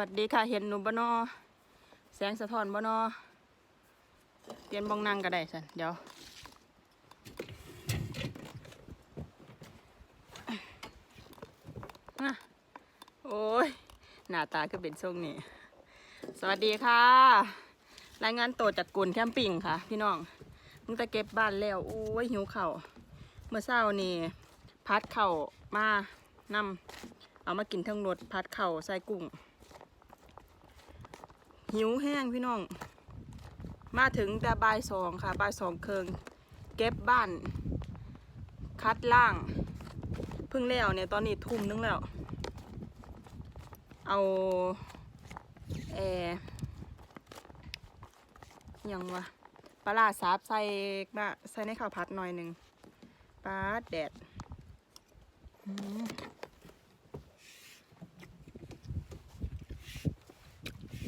วัสดีค่ะ เห็นหนูบนอแสงสะท้อนบนอเปลี่ยนบองนั่งก็ได้สันเดี๋ยว โอ้ย หน้าตาก็เป็นทรงนี้สวัสดีค่ะ รายงานโตัวจากกุนแคมปิ้งค่ะ พี่น้องมึงจะเก็บบ้านแล้ว โอ้ย หิวเข่า เมื่อเช้านี่พัดเข่ามานำเอามากินทั้งรถพัดเข่าใส่กุ้ง หิวแห้งพี่น้อง มาถึงแต่บ่ายสองค่ะบ่ายสองเคิงเก็บบ้าน คัดล่าง เพิ่งแล้วเนี่ยตอนนี้ทุ่มนึงแล้ว เอาแอร์ยังวะปลาร้าบใส่มาใส่ในข้าวผัดหน่อยหนึ่งปลาแดด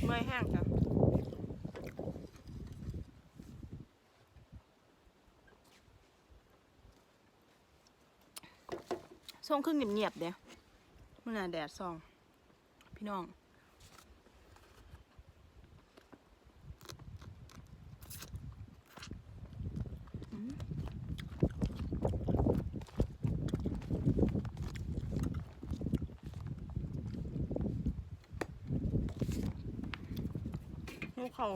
เมื่อยแห้งจ้ะ ส่วงขึ้นเงียบๆเด้มื่อน่ะแดดส่อง พี่น้อง ลูกเขา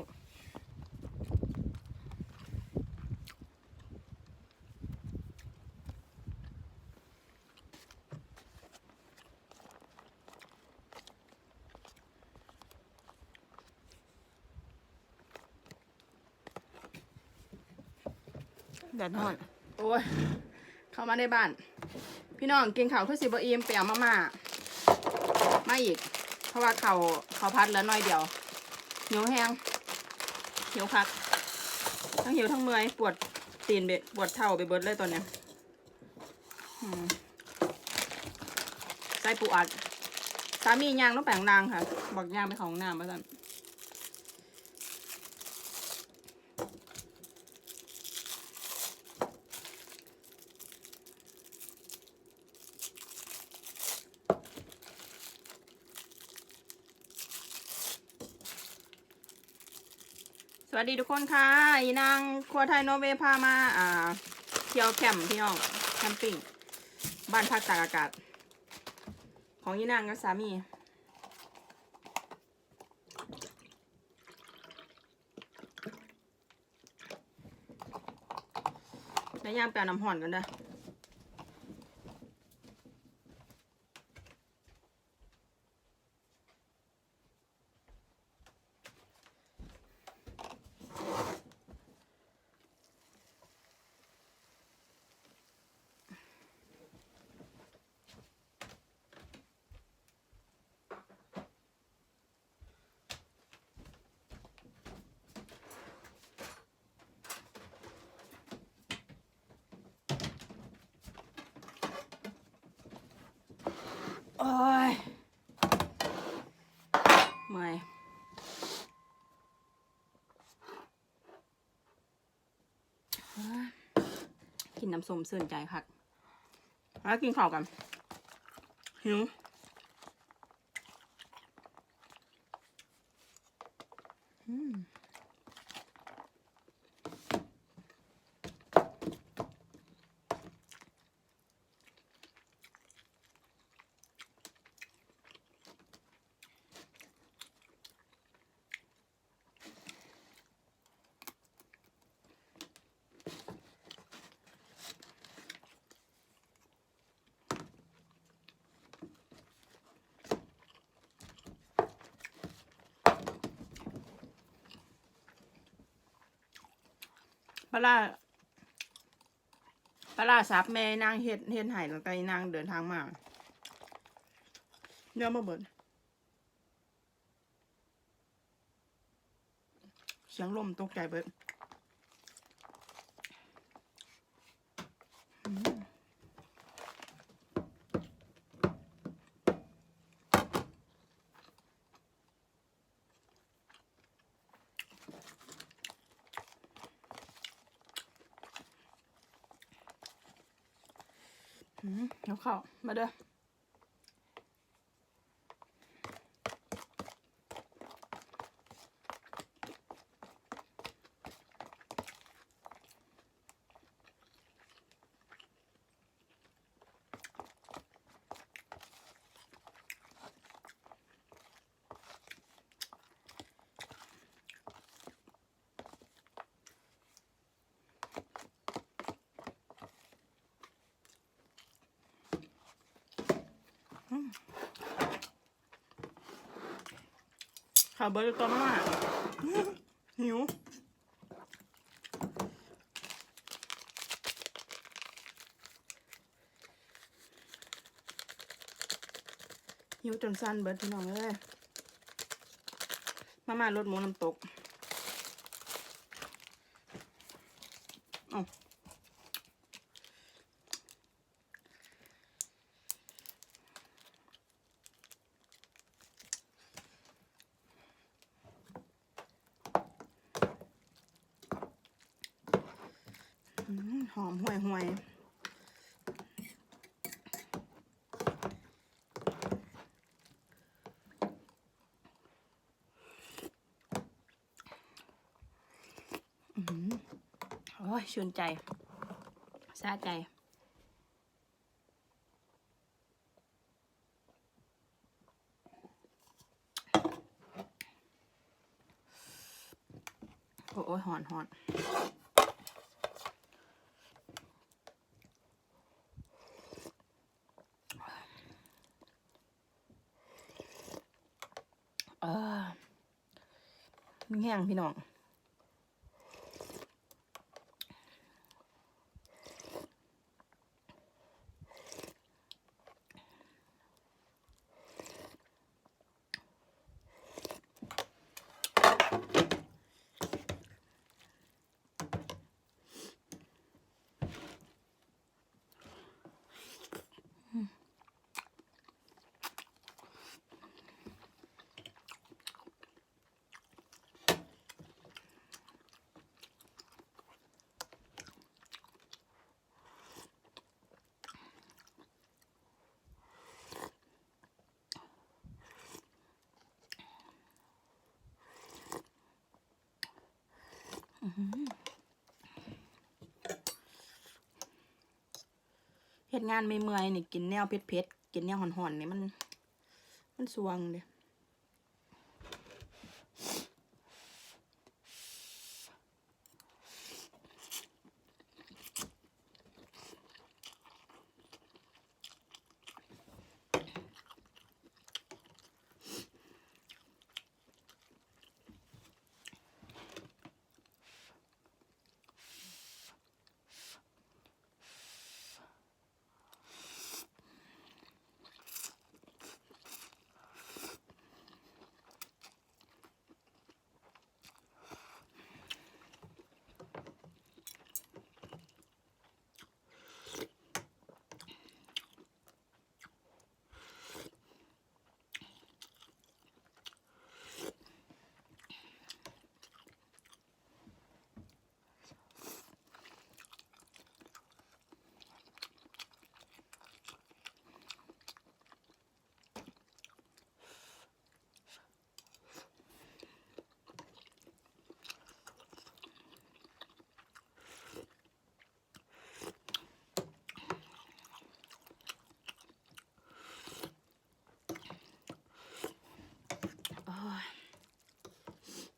แดดฮอน โอ้ย เข้ามาในบ้าน พี่น้องกินข้าวคือสิบอีมไปเอามาม่ามาอีก เพราะว่าเขาเขาพัดแล้วน้อยเดียวหิวแห้งหิวคัก ทั้งหิวทั้งเมื่อยปวดตีนเบปวดเท้าไปเบิดเลยตอนเนี้ยใส่ปูอัด สามีย่างต้องแปลงนางค่ะ บอกย่างไปของน้ำมาสั่น สวัสดีทุกคนค่ะอีนางครัวไทยโนเวพามา อ่า เที่ยวแคมป์พี่น้องแคมปิ้งบ้านพักตากอากาศ ของยีนางกับสามีแล้วย่างแปลน้ำห่อนกันเด้อ โอ้ยเมื่อยเฮ้ยกินน้ำส้มเสื่นใจคักแล้วกินข้าวกันหิวอืม ปลาร้าปลาร้าซับแม่นางเฮ็ดเฮ็ดไห่ตั้งแต่นางเดินทางมาเนื้อมาเบิดเสียงลมตกใจเบิดอืม อืมเดี๋ยวเข้ามาเด้อ ขาเบอร์ตัวมากหิวหิวจนสั้นเบิร์ดพี่น้องเลยมามารถหมูน้ำตกอาอืม ห่วยห่วยอื้อหือโอ้ยชื่นใจซาใจ โอ้ยหอนหอนเออมี แห้งพี่น้อง เฮ็ดงานไม่เมื่อยๆนี่กินแนวเผ็ดๆกินแนวหอนๆนี่มัน มันสวงเลย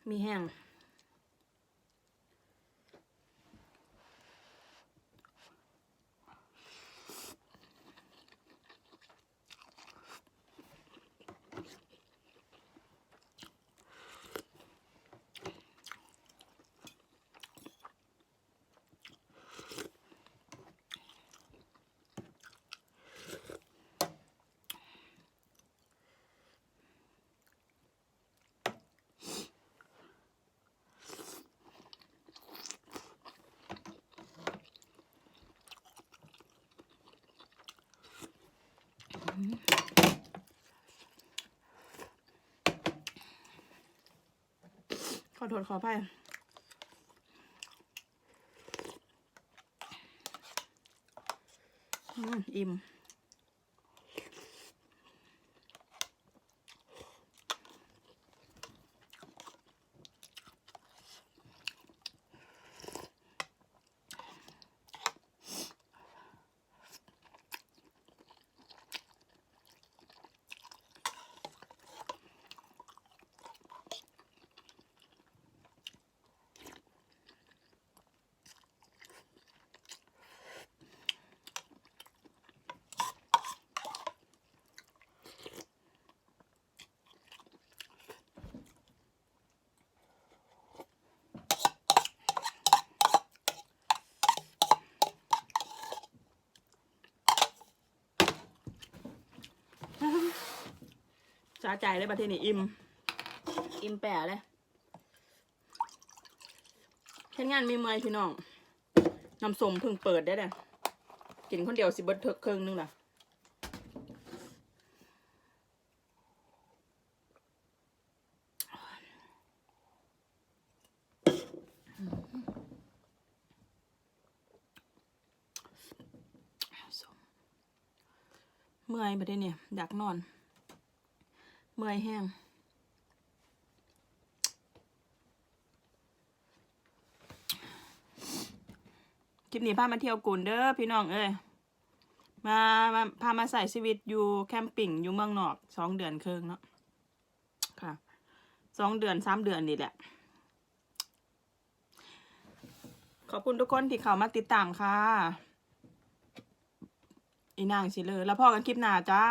มีแห้งข ขอโทษขอไปอิ่ม สาใจเลยประเทศนี้อิ่ม อิ่มแปะเลยเฮ็ดงานมีเมื่อยพี่น้องน้ำสมเพิ่งเปิดได้เลยกินคนเดียวสิเบิดเถกครึ่งนึงล่ะเมื่อยไปได้เนี่ยอยากนอน มื่อยแห้งคลิปนี้พามาเที่ยวกุนเด้อพี่น้องเอ้ยมามาพามาใส่ชีวิตอยู่แคมปิ้งอยู่เมืองนอกสองเดือนครึ่งเนาะค่ะสองเดือนสามเดือนนี่แหละ ขอบคุณทุกคนที่เข้ามาติดตามค่ะ อีนางสิเลยแล้วพ่อกันคลิปหน้าจ้า